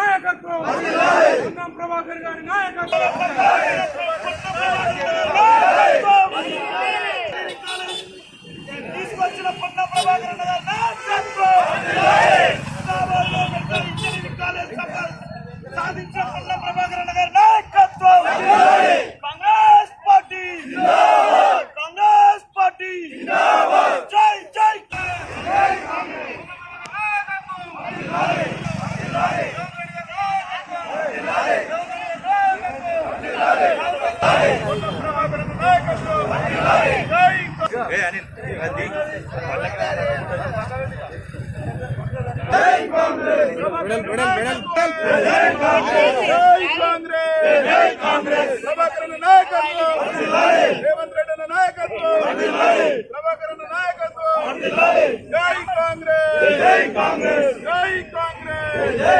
నాయకత్వం. ప్రభాకర్ గారి నాయకత్వం తీసుకొచ్చిన పొన్న ప్రభాకర్ గారి నాయకత్వం హైదరాబాద్లో మెట్రో ఇంజనీరింగ్ కాలేజ్ సభ- సాధించిన పొన్న ప్రభాకర్ గారి నాయకత్వం కాంగ్రెస్ పార్టీ కాంగ్రెస్ పార్టీ జై జై జై కాంగ్రెస్ జై కాంగ్రెస్ ప్రభాకర్ నాయకత్వం రేవంత్ రెడ్డి నాయకత్వం ప్రభాకర్ నాయకత్వం జై కాంగ్రెస్ జై కాంగ్రెస్ జై కాంగ్రెస్ జై కాంగ్రెస్ పార్టీ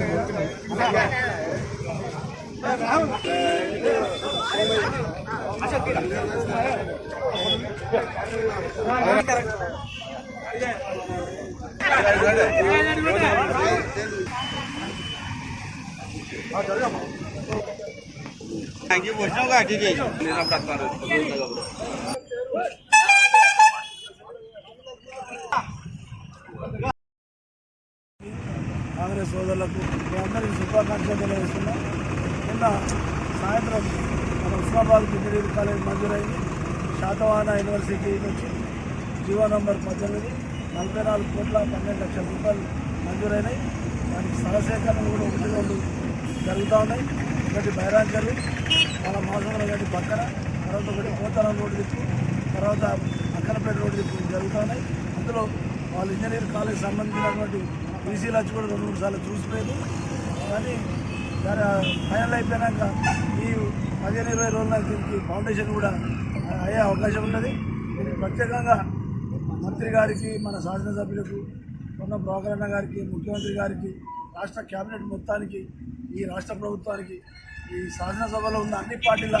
జై కాంగ్రెస్ జై కాంగ్రెస్ జై మర్దిల్ లాలి ప్రభాకర్ నాయకత్వం మర్దిల్ లాలి కాంగ్రెస్ సోదరులకు మీ అందరికీ శుభాకాంక్షలు తెలియజేస్తున్నాం. నిన్న సాయంత్రం మన ఉస్మాబాద్ ఇంజనీరింగ్ కాలేజ్ మంజూరైంది. శాతవాహన యూనివర్సిటీ నుంచి జీవో నంబర్ పద్దెనిమిది నలభై నాలుగు కోట్ల పన్నెండు లక్షల రూపాయలు మంజూరైనాయి. దానికి స్థల సేకరణ కూడా ఒకటి రెండు జరుగుతూ ఉన్నాయి. ఒకటి బైరాంచర్లు మన మాసంలో ఒకటి పక్కన తర్వాత ఒకటి పోతారం రోడ్డు దిక్కు తర్వాత అక్కనపేట రోడ్డు దిక్కు జరుగుతూ ఉన్నాయి. అందులో వాళ్ళు ఇంజనీర్ కాలేజ్ సంబంధించినటువంటి బీసీలు వచ్చి కూడా రెండు మూడు సార్లు చూసిపోయారు కానీ దాని ఫైనల్ అయిపోయినాక ఈ పదిహేను ఇరవై రోజుల దీనికి ఫౌండేషన్ కూడా అయ్యే అవకాశం ఉన్నది. దీనికి ప్రత్యేకంగా మంత్రి గారికి మన శాసనసభ్యులకు ఉన్న బ్రోకరన్న గారికి ముఖ్యమంత్రి గారికి రాష్ట్ర కేబినెట్ మొత్తానికి ఈ రాష్ట్ర ప్రభుత్వానికి ఈ శాసనసభలో ఉన్న అన్ని పార్టీల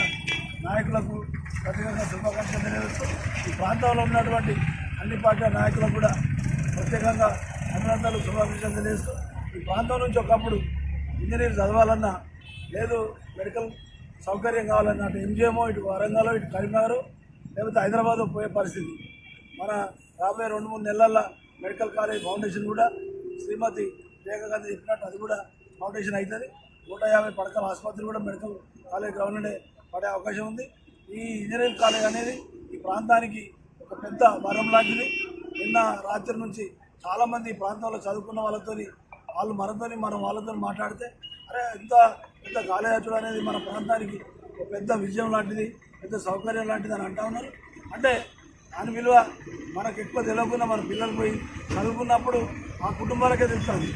నాయకులకు ప్రత్యేకంగా శుభాకాంక్షలు తెలియజేస్తూ ఈ ప్రాంతంలో ఉన్నటువంటి అన్ని పార్టీల నాయకులకు కూడా ప్రత్యేకంగా అభినందనలు శుభాకాంక్షలు తెలియజేస్తూ ఈ ప్రాంతం నుంచి ఒకప్పుడు ఇంజనీర్ చదవాలన్నా లేదు మెడికల్ సౌకర్యం కావాలన్నా అటు ఎంజిఎంఓ ఇటు వరంగల్ ఇటు కరీంనగర్ లేకపోతే హైదరాబాద్ పోయే పరిస్థితి. మన రాబోయే రెండు మూడు నెలల్లో మెడికల్ కాలేజ్ ఫౌండేషన్ కూడా శ్రీమతి రేఖా గాంధీ చెప్పినట్టు అది కూడా ఫౌండేషన్ అవుతుంది. నూట యాభై పడకల ఆసుపత్రి కూడా మెడికల్ కాలేజ్ గ్రౌండ్లోనే పడే అవకాశం ఉంది. ఈ ఇంజనీరింగ్ కాలేజ్ అనేది ఈ ప్రాంతానికి ఒక పెద్ద వరం లాంటిది. నిన్న రాత్రి నుంచి చాలామంది ఈ ప్రాంతంలో చదువుకున్న వాళ్ళతోని వాళ్ళు మనతోని మనం వాళ్ళతో మాట్లాడితే అరే ఎంత పెద్ద కాలేజ్ అనేది మన ప్రాంతానికి ఒక పెద్ద విజయం లాంటిది పెద్ద సౌకర్యం లాంటిది అని అంటా ఉన్నారు. అంటే దాని విలువ మనకు ఎక్కువ తెలియకుండా మన పిల్లలు పోయి చదువుకున్నప్పుడు ఆ కుటుంబాలకే తెలుస్తుంది.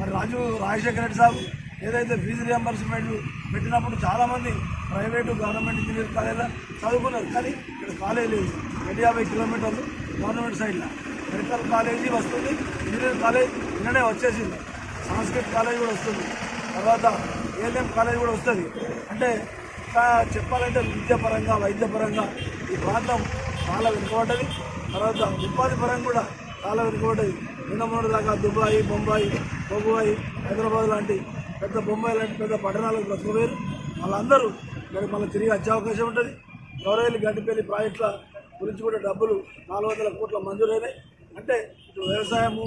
మరి రాజు రాజశేఖర రెడ్డి సాబ్ ఏదైతే ఫీజు రియంబర్స్మెంట్ పెట్టినప్పుడు చాలామంది ప్రైవేటు గవర్నమెంట్ ఇంజనీర్ కాలేజీలో చదువుకున్నారు. కానీ ఇక్కడ కాలేజ్ లేదు. రెండు యాభై కిలోమీటర్లు గవర్నమెంట్ సైడ్లో. మెడికల్ కాలేజీ వస్తుంది ఇంజనీరింగ్ కాలేజ్ నిన్ననే వచ్చేసింది. సంస్కృత్ కాలేజ్ కూడా వస్తుంది. తర్వాత ఏఎన్ఎం కాలేజ్ కూడా వస్తుంది. అంటే ఇంకా చెప్పాలంటే విద్యాపరంగా వైద్యపరంగా ఈ ప్రాంతం చాలా వెనుకబడ్డది. తర్వాత ఉపాధి పరంగా కూడా చాలా వెనుకబడ్డది. నిన్న దాకా దుబాయ్ బొంబాయి బొంబాయి హైదరాబాద్ లాంటి పెద్ద బొంబాయి లాంటి పెద్ద పట్టణాలకు బ్రతకవేరు వాళ్ళందరూ ఇక్కడ మళ్ళీ తిరిగి వచ్చే అవకాశం ఉంటుంది. గౌరవేలి గడ్డిపల్లి ప్రాజెక్టుల గురించి కూడా డబ్బులు నాలుగు వందల కోట్ల మంజూరైనాయి. అంటే ఇటు వ్యవసాయము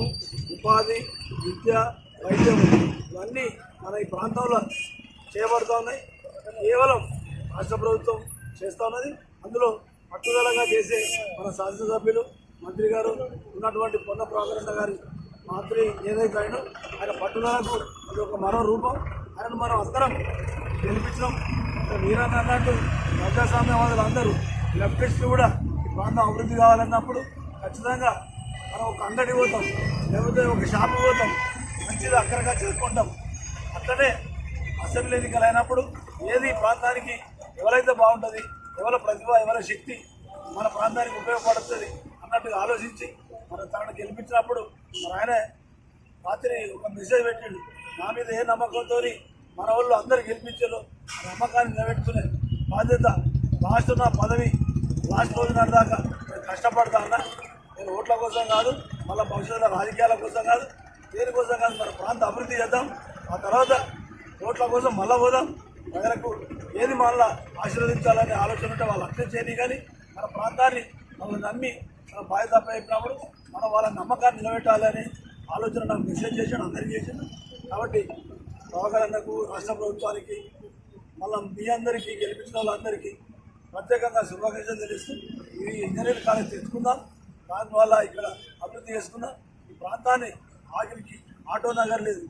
ఉపాధి విద్య వైద్యం ఇవన్నీ మన ఈ ప్రాంతంలో చేయబడుతూ ఉన్నాయి. కేవలం రాష్ట్ర ప్రభుత్వం చేస్తూ ఉన్నది. అందులో పట్టుదలగా చేసే మన శాసనసభ్యులు మంత్రి గారు ఉన్నటువంటి పొన్న ప్రాకరణ గారి మంత్రి ఏదైతే అయినో ఆయన పట్టుదలకు అది ఒక మరో రూపం. ఆయనను మనం అందరం గెలిపించడం మీరన్న అన్నట్టు ప్రజాస్వామ్యవాదులు అందరూ లెఫ్టిస్టులు కూడా ఈ ప్రాంతం అభివృద్ధి కావాలన్నప్పుడు ఖచ్చితంగా మనం ఒక అంగడి పోతాం లేకపోతే ఒక షాపు పోతాం మంచిది అక్కడగా చేసుకుంటాం అట్లనే అసెంబ్లీ ఎన్నికలు అయినప్పుడు ఏది ప్రాంతానికి ఎవరైతే బాగుంటుంది ఎవరి ప్రతిభ ఎవరి శక్తి మన ప్రాంతానికి ఉపయోగపడుతుంది అన్నట్టుగా ఆలోచించి మన తనను గెలిపించినప్పుడు మన ఆయన రాత్రి ఒక మెసేజ్ పెట్టిండు నా మీద ఏ నమ్మకంతో మన వాళ్ళు అందరు గెలిపించారు నమ్మకాన్ని నిలబెట్టుకునే బాధ్యత లాస్ట్ నా పదవి లాస్ట్ రోజు దాకా నేను కష్టపడతా అన్న నేను ఓట్ల కోసం కాదు మళ్ళీ భవిష్యత్తులో రాజకీయాల కోసం కాదు దేనికోసం కాదు మన ప్రాంత అభివృద్ధి చేద్దాం. ఆ తర్వాత ఓట్ల కోసం మళ్ళా పోదాం. ప్రజలకు ఏది మళ్ళా ఆశీర్వదించాలనే ఆలోచన ఉంటే వాళ్ళు అర్థం చేయని కానీ మన ప్రాంతాన్ని వాళ్ళు నమ్మి మన బాధ్యత అయిపోయినప్పుడు మనం వాళ్ళ నమ్మకాన్ని నిలబెట్టాలని ఆలోచన నాకు మెసేజ్ చేసాడు అందరికీ చేశాడు. కాబట్టి ప్రవకరణకు రాష్ట్ర ప్రభుత్వానికి మళ్ళీ మీ అందరికీ గెలిపించిన వాళ్ళందరికీ ప్రత్యేకంగా శుభాకాంక్షలు తెలుస్తూ ఈ ఇంజనీరింగ్ కాలేజ్ తెచ్చుకుందాం. దానివల్ల ఇక్కడ అభివృద్ధి చేసుకున్న ఈ ప్రాంతాన్ని ఆఖరికి ఆటో నగర్ లేదు.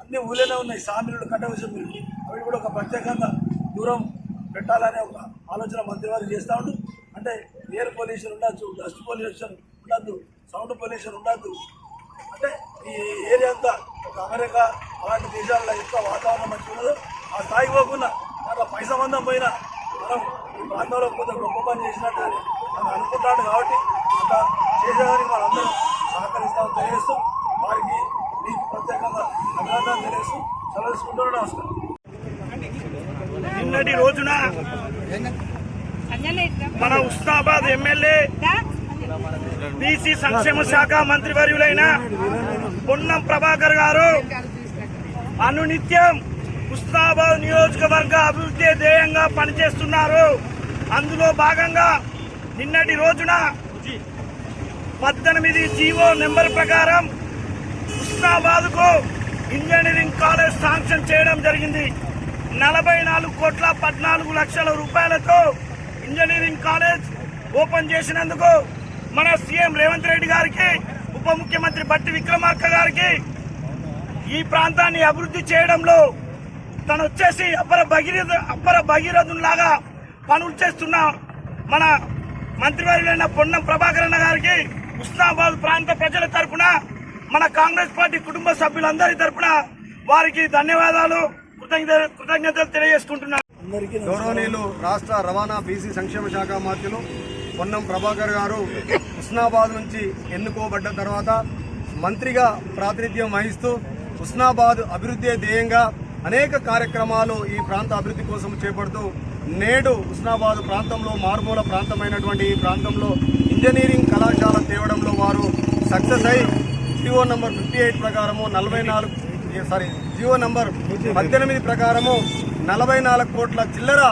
అన్ని ఊళ్ళోనే ఉన్నాయి. సామిలు కట్టవలసిన అవి కూడా ఒక ప్రత్యేకంగా దూరం పెట్టాలనే ఒక ఆలోచన మంత్రివారు చేస్తూ ఉండు. అంటే ఎయిర్ పొల్యూషన్ ఉండొచ్చు డస్ట్ పొల్యూషన్ ఉండద్దు సౌండ్ పొల్యూషన్ ఉండద్దు. అంటే ఈ ఏరియా అంతా ఒక అమెరికా అలాంటి దేశాల్లో ఎంత వాతావరణం మంచిగా ఉన్నదో ఆ స్థాయి పోకుండా దాంట్లో పైసా మందం పోయినా మనం ఈ ప్రాంతంలో కొంత గొప్ప పని చేసినట్టు అని అనుకుంటాడు కాబట్టి అంత చేసేదానికి మనందరం సహకరిస్తామని తెలియజేస్తూ వారికి మీకు ప్రత్యేకంగా అభినందనలు తెలియజేస్తూ సెలవుకుంటున్నాను నమస్కారం. నిన్నటి రోజున మన ఉస్నాబాద్ ఎమ్మెల్యే బీసీ సంక్షేమ శాఖ మంత్రివర్యులైన పొన్నం ప్రభాకర్ గారు అనునిత్యం ఉస్నాబాద్ నియోజకవర్గ అభివృద్ధి ధ్యేయంగా పనిచేస్తున్నారు. అందులో భాగంగా నిన్నటి రోజున పద్దెనిమిది జీవో నెంబర్ ప్రకారం ఉస్నాబాద్కు ఇంజనీరింగ్ కాలేజ్ శాంక్షన్ చేయడం జరిగింది. నలభై నాలుగు కోట్ల పద్నాలుగు లక్షల రూపాయలతో ఇంజనీరింగ్ కాలేజ్ ఓపెన్ చేసినందుకు మన సీఎం రేవంత్ రెడ్డి గారికి ఉప ముఖ్యమంత్రి బట్టి విక్రమార్క గారికి ఈ ప్రాంతాన్ని అభివృద్ధి చేయడంలో తను వచ్చేసి అప్పర భగీరథ అప్పర భగీరథులాగా పనులు చేస్తున్న మన మంత్రివర్యులైన పొన్నం ప్రభాకరణ గారికి ఉస్నాబాద్ ప్రాంత ప్రజల తరపున మన కాంగ్రెస్ పార్టీ కుటుంబ సభ్యులందరి తరపున వారికి ధన్యవాదాలు కృతజ్ఞత కృతజ్ఞతలు తెలియజేసుకుంటున్నాను. అందరికీ గౌరవనీయులు రాష్ట్ర రవాణా బీసీ సంక్షేమ శాఖ మంత్రులు పొన్నం ప్రభాకర్ గారు హుస్నాబాద్ నుంచి ఎన్నుకోబడ్డ తర్వాత మంత్రిగా ప్రాతినిధ్యం వహిస్తూ హుస్నాబాద్ అభివృద్ధి ధ్యేయంగా అనేక కార్యక్రమాలు ఈ ప్రాంత అభివృద్ధి కోసం చేపడుతూ నేడు హుస్నాబాద్ ప్రాంతంలో మారుమూల ప్రాంతమైనటువంటి ఈ ప్రాంతంలో ఇంజనీరింగ్ కళాశాల తేవడంలో వారు సక్సెస్ అయి జియో నంబర్ ఫిఫ్టీ ఎయిట్ ప్రకారము నలభై నాలుగు సారీ జియో నంబర్ పద్దెనిమిది ప్రకారము నలభై నాలుగు కోట్ల చిల్లర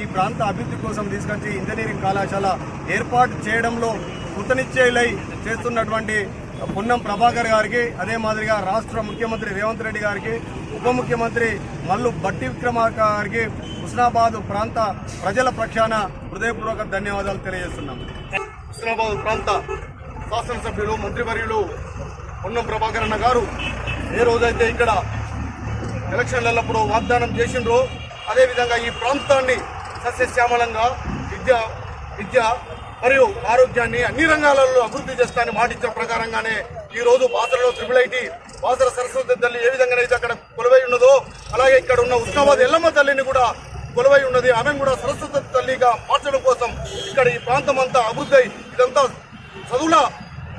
ఈ ప్రాంత అభివృద్ధి కోసం తీసుకొచ్చి ఇంజనీరింగ్ కళాశాల ఏర్పాటు చేయడంలో కృతనిశ్చయులై చేస్తున్నటువంటి పున్నం ప్రభాకర్ గారికి అదే మాదిరిగా రాష్ట్ర ముఖ్యమంత్రి రేవంత్ రెడ్డి గారికి ఉప ముఖ్యమంత్రి మల్లు బట్టి విక్రమార్క గారికి హుస్నాబాద్ ప్రాంత ప్రజల పక్షాన హృదయపూర్వక ధన్యవాదాలు తెలియజేస్తున్నాం. హుస్నాబాద్ ప్రాంత శాసనసభ్యులు మంత్రివర్యులు పొన్నం ప్రభాకర్ గారు ఏ రోజైతే ఇక్కడ ఎలక్షన్లప్పుడు వాగ్దానం చేసిండ్రో అదేవిధంగా ఈ ప్రాంతాన్ని సస్యశ్యామలంగా విద్య విద్య మరియు ఆరోగ్యాన్ని అన్ని రంగాలలో అభివృద్ధి చేస్తానని మాటిచ్చిన ప్రకారంగానే ఈ రోజు బాసరలో త్రిపుల్ ఐటీ బాసర సరస్వతి తల్లి ఏ అయితే అక్కడ కొలువై ఉన్నదో అలాగే ఇక్కడ ఉన్న ఉస్మాబాద్ ఎల్లమ్మ తల్లిని కూడా కొలువై ఉన్నది. ఆమెను కూడా సరస్వతి తల్లిగా మార్చడం కోసం ఇక్కడ ఈ ప్రాంతం అంతా అభివృద్ధి అయి ఇదంతా చదువుల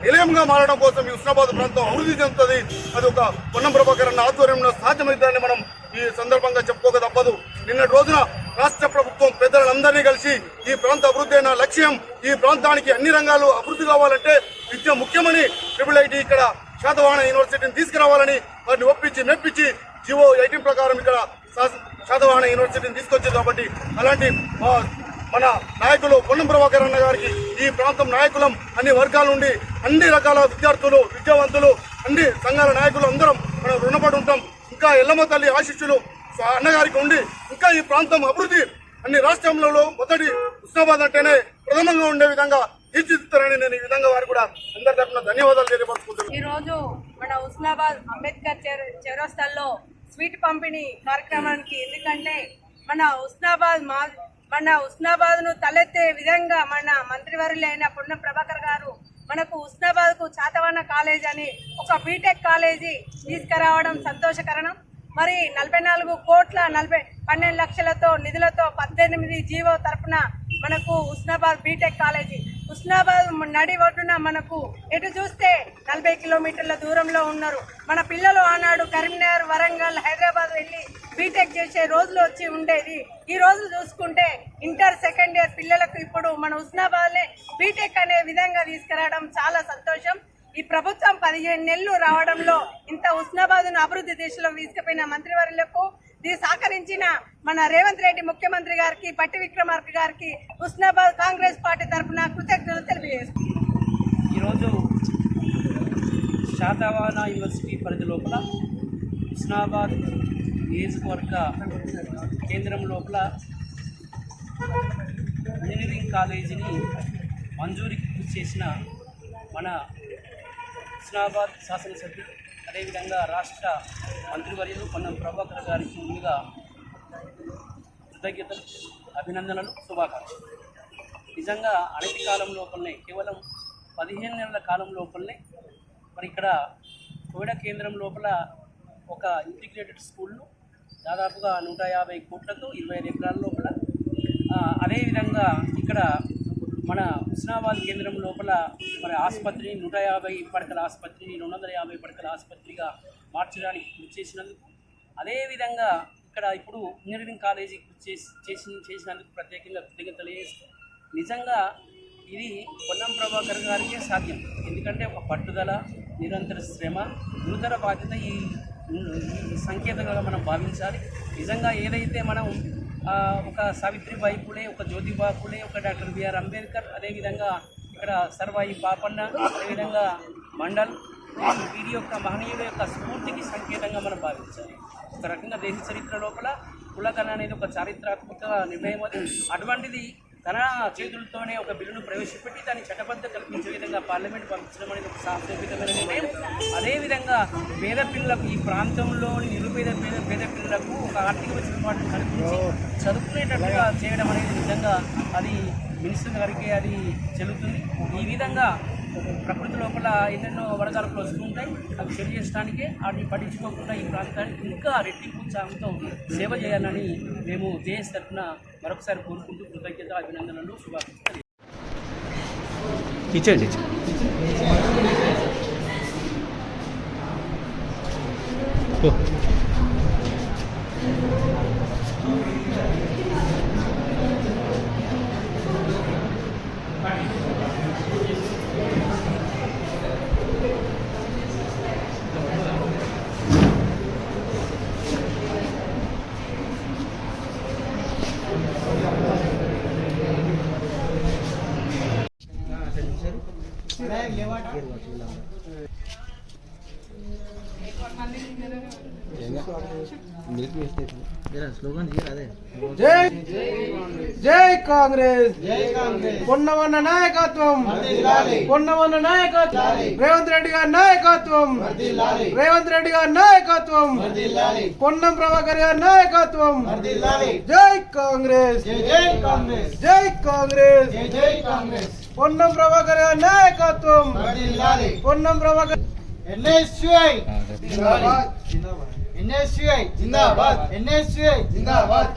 నిలయంగా మారడం కోసం ఈ హుస్నాబాద్ ప్రాంతం అభివృద్ధి చెందుతుంది. అది ఒక పొన్నం ప్రభాకర్ అన్న ఆధ్వర్యంలో సాధ్యమవుతుందని మనం ఈ సందర్భంగా చెప్పుకోక తప్పదు. నిన్నటి రోజున రాష్ట్ర ప్రభుత్వం పెద్దలందరినీ కలిసి ఈ ప్రాంత అభివృద్ధి అయిన లక్ష్యం ఈ ప్రాంతానికి అన్ని రంగాలు అభివృద్ధి కావాలంటే విద్య ముఖ్యమని ట్రిపుల్ ఐటీ ఇక్కడ శాతవాహన యూనివర్సిటీని తీసుకురావాలని వారిని ఒప్పించి మెప్పించి జివో ఎయిటీన్ ప్రకారం ఇక్కడ శాతవాహన యూనివర్సిటీని తీసుకొచ్చింది కాబట్టి అలాంటి మన నాయకులు పొన్నం ప్రభాకర్ అన్న గారికి ఈ ప్రాంతం నాయకులం అన్ని వర్గాల నుండి అన్ని రకాల విద్యార్థులు విద్యావంతులు అన్ని సంఘాల నాయకులు అందరం మనం రుణపడి ఉంటాం. ఇంకా ఎల్లమ్మ తల్లి ఆశిష్యులు అన్నగారికి ఉండి ఇంకా ఈ ప్రాంతం అభివృద్ధి అన్ని రాష్ట్రంలో మొదటి ఉస్మాబాద్ అంటేనే ప్రథమంగా ఉండే విధంగా తీర్చిదిద్దుతారని నేను ఈ విధంగా వారు కూడా అందరి తరఫున ధన్యవాదాలు తెలియపరుచుకుంటున్నాను. ఈ రోజు మన ఉస్నాబాద్ అంబేద్కర్ చౌర- చౌరస్తాల్లో స్వీట్ పంపిణీ కార్యక్రమానికి. ఎందుకంటే మన ఉస్నాబాద్ మా మన ఉస్నాబాద్ను తలెత్తే విధంగా మన మంత్రివర్యులైన పున్న ప్రభాకర్ గారు మనకు ఉస్నాబాద్కు చాతవాన కాలేజ్ అని ఒక బీటెక్ కాలేజీ తీసుకురావడం సంతోషకరణం. మరి నలభై నాలుగు కోట్ల నలభై పన్నెండు లక్షలతో నిధులతో పద్దెనిమిది జీవో తరపున మనకు ఉస్నాబాద్ బీటెక్ కాలేజీ ఉస్నాబాద్ నడి ఒడ్డున మనకు ఎటు చూస్తే నలభై కిలోమీటర్ల దూరంలో ఉన్నారు. మన పిల్లలు ఆనాడు కరీంనగర్ వరంగల్ హైదరాబాద్ వెళ్ళి బీటెక్ చేసే రోజులు వచ్చి ఉండేది. ఈ రోజులు చూసుకుంటే ఇంటర్ సెకండ్ ఇయర్ పిల్లలకు ఇప్పుడు మన ఉస్నాబాద్నే బీటెక్ అనే విధంగా తీసుకురావడం చాలా సంతోషం. ఈ ప్రభుత్వం పదిహేను నెలలు రావడంలో ఇంత ఉస్నాబాద్ను అభివృద్ధి దిశలో తీసుకుపోయిన మంత్రివర్యులకు సహకరించిన మన రేవంత్ రెడ్డి ముఖ్యమంత్రి గారికి పట్టి విక్రమార్క గారికి హుస్నాబాద్ కాంగ్రెస్ పార్టీ తరఫున కృతజ్ఞతలు తెలియజేస్తున్నాను ఈరోజు శాతవాన యూనివర్సిటీ పరిధి లోపల హుస్నాబాద్ నియోజకవర్గ కేంద్రం లోపల ఇంజనీరింగ్ కాలేజీని మంజూరికి కృషి చేసిన మన హుస్నాబాద్ శాసనసభ్యులు అదేవిధంగా రాష్ట్ర మంత్రివర్యులు పొన్నం ప్రభాకర్ గారికి ముందుగా కృతజ్ఞతలు అభినందనలు శుభాకాంక్షలు. నిజంగా అనతి కాలం లోపలనే కేవలం పదిహేను నెలల కాలం లోపలనే మరి ఇక్కడ కోవిడ కేంద్రం లోపల ఒక ఇంటిగ్రేటెడ్ స్కూళ్ళు దాదాపుగా నూట యాభై కోట్లతో ఇరవై ఐదు ఎకరాల లోపల అదేవిధంగా ఇక్కడ మన హుస్నాబాద్ కేంద్రం లోపల మరి ఆసుపత్రిని నూట యాభై పడకల ఆసుపత్రిని రెండు వందల యాభై పడకల ఆసుపత్రిగా మార్చడానికి కృషి చేసినందుకు అదేవిధంగా ఇక్కడ ఇప్పుడు ఇంజనీరింగ్ కాలేజీ చేసి చేసి చేసినందుకు ప్రత్యేకంగా కృతజ్ఞతలు తెలియజేస్తూ నిజంగా ఇది పొన్నం ప్రభాకర్ గారికే సాధ్యం. ఎందుకంటే ఒక పట్టుదల నిరంతర శ్రమ గురుతర బాధ్యత ఈ సంకేతంగా మనం భావించాలి. నిజంగా ఏదైతే మనం ఒక సావిత్రిబాయి పూలే ఒక జ్యోతిబా పూలే ఒక డాక్టర్ బిఆర్ అంబేద్కర్ అదేవిధంగా ఇక్కడ సర్వాయి పాపన్న అదేవిధంగా మండల్ వీరి యొక్క మహనీయుల యొక్క స్ఫూర్తికి సంకేతంగా మనం భావించాలి. ఒక రకంగా దేశ చరిత్ర లోపల కులగణ అనేది ఒక చారిత్రాత్మక నిర్ణయం అది. అటువంటిది తన చేతులతోనే ఒక బిల్లును ప్రవేశపెట్టి దాన్ని చట్టబద్ధ కల్పించే విధంగా పార్లమెంట్ పంపించడం అనేది ఒక సాంస్కృతికమైన నిర్ణయం. అదేవిధంగా పేద పిల్లలకు ఈ ప్రాంతంలోని నిరుపేద పేద పేద పిల్లలకు ఒక ఆర్థిక వెసులుబాటు కల్పించి చదువుకునేటట్టుగా చేయడం అనేది నిజంగా అది మినిస్టర్ గారికి అది చెల్లుతుంది. ఈ విధంగా ప్రకృతి లోపల ఎన్నెన్నో వరదలు వస్తుంటాయి అవి సరి చేయడానికే వాటిని పట్టించుకోకుండా ఈ ప్రాంతానికి ఇంకా రెట్టింపు ఉత్సాహంతో సేవ చేయాలని మేము జేఎస్ తరఫున మరొకసారి కోరుకుంటూ కృతజ్ఞత అభినందనలు శుభాకాంక్షలు. ఇచ్చేయండి జై జై కాంగ్రెస్ జై కాంగ్రెస్ పొన్నవన్న నాయకత్వం పొన్నవన్న నాయకత్వం రేవంత్ రెడ్డి గారి నాయకత్వం రేవంత్ రెడ్డి గారి నాయకత్వం పొన్నం ప్రభాకర్ గారి నాయకత్వం జై కాంగ్రెస్ జై కాంగ్రెస్ జై కాంగ్రెస్ జై కాంగ్రెస్ పొన్నం ప్రభాకర్ గారి నాయకత్వం పొన్నం ప్రభాకర్ ఎన్ఎస్యుఐ ఎన్ఎస్యుఐ జిందాబాద్. ఎన్ఎస్యుఐ జిందాబాద్.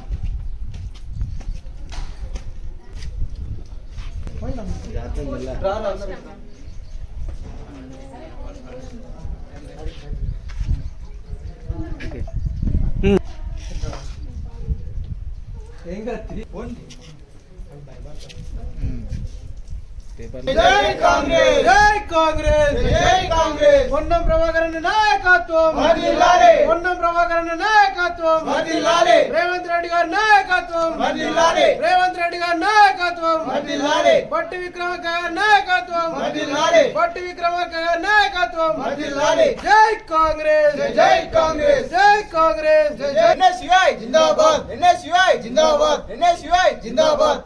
జై కాంగ్రెస్ జై కాంగ్రెస్ జై కాంగ్రెస్ పొన్నం ప్రభాకర్ నాయకత్వం. పొన్నం ప్రభాకర్ నాయకత్వం. రేవంత్ రెడ్డి గారి నాయకత్వం. రేవంత్ రెడ్డి గారి నాయకత్వం. బట్టి విక్రమార్క గారి నాయకత్వం. బట్టి విక్రమార్క గారి నాయకత్వం. జై కాంగ్రెస్! జై కాంగ్రెస్! జై కాంగ్రెస్! ఎన్ఎస్యుఐ జిందాబాద్! ఎన్ఎస్యుఐ జిందాబాద్! ఎన్ఎస్యుఐ జిందాబాద్!